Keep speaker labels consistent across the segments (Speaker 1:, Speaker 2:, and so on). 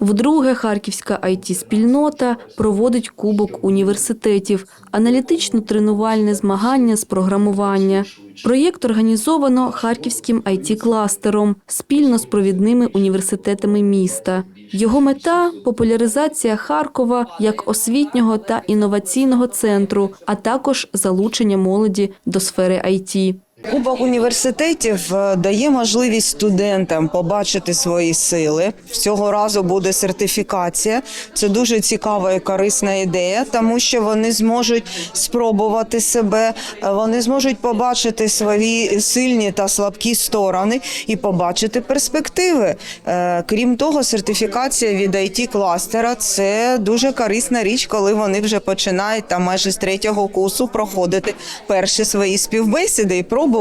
Speaker 1: Вдруге харківська it спільнота проводить кубок університетів, аналітично-тренувальне змагання з програмування. Проєкт організовано харківським it кластером спільно з провідними університетами міста. Його мета популяризація Харкова як освітнього та інноваційного центру, а також залучення молоді до сфери IT.
Speaker 2: Кубок університетів е, дає можливість студентам побачити свої сили. Цього разу буде сертифікація. Це дуже цікава і корисна ідея, тому що вони зможуть спробувати себе, е, вони зможуть побачити свої сильні та слабкі сторони і побачити перспективи. Е, Крім того, сертифікація від it кластера це дуже корисна річ, коли вони вже починають там майже з третього курсу проходити перші свої співбесіди і пробувати.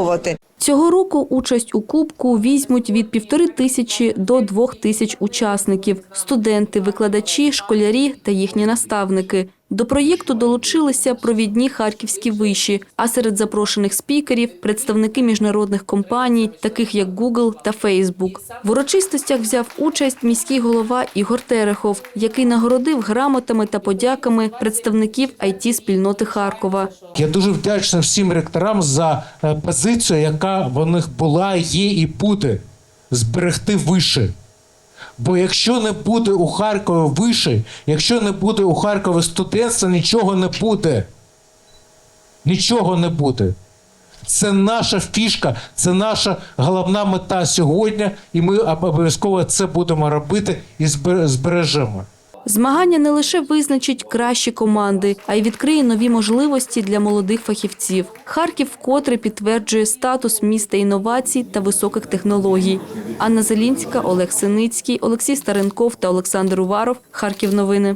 Speaker 1: Цього року участь у кубку візьмуть від півтори тисячі до двох тисяч учасників – студенти, викладачі, школярі та їхні наставники. До проєкту долучилися провідні харківські виші, а серед запрошених спікерів – представники міжнародних компаній, таких як Google та Facebook. В урочистостях взяв участь міський голова Ігор Терехов, який нагородив грамотами та подяками представників IT-спільноти Харкова.
Speaker 3: Я дуже вдячний всім ректорам за е, позицію, яка в них була, є і буде зберегти вище. Бо якщо не буде у Харкові виші, якщо не буде у Харкові студентства, нічого не буде. Нічого не буде. Це наша фішка, це наша головна мета сьогодні, і ми обов'язково це будемо робити і збер- збережемо.
Speaker 1: Змагання не лише визначить кращі команди, а й відкриє нові можливості для молодих фахівців. Харків вкотре підтверджує статус міста інновацій та високих технологій. Анна Зелінська, Олег Синицький, Олексій Старенков та Олександр Уваров. Харків новини.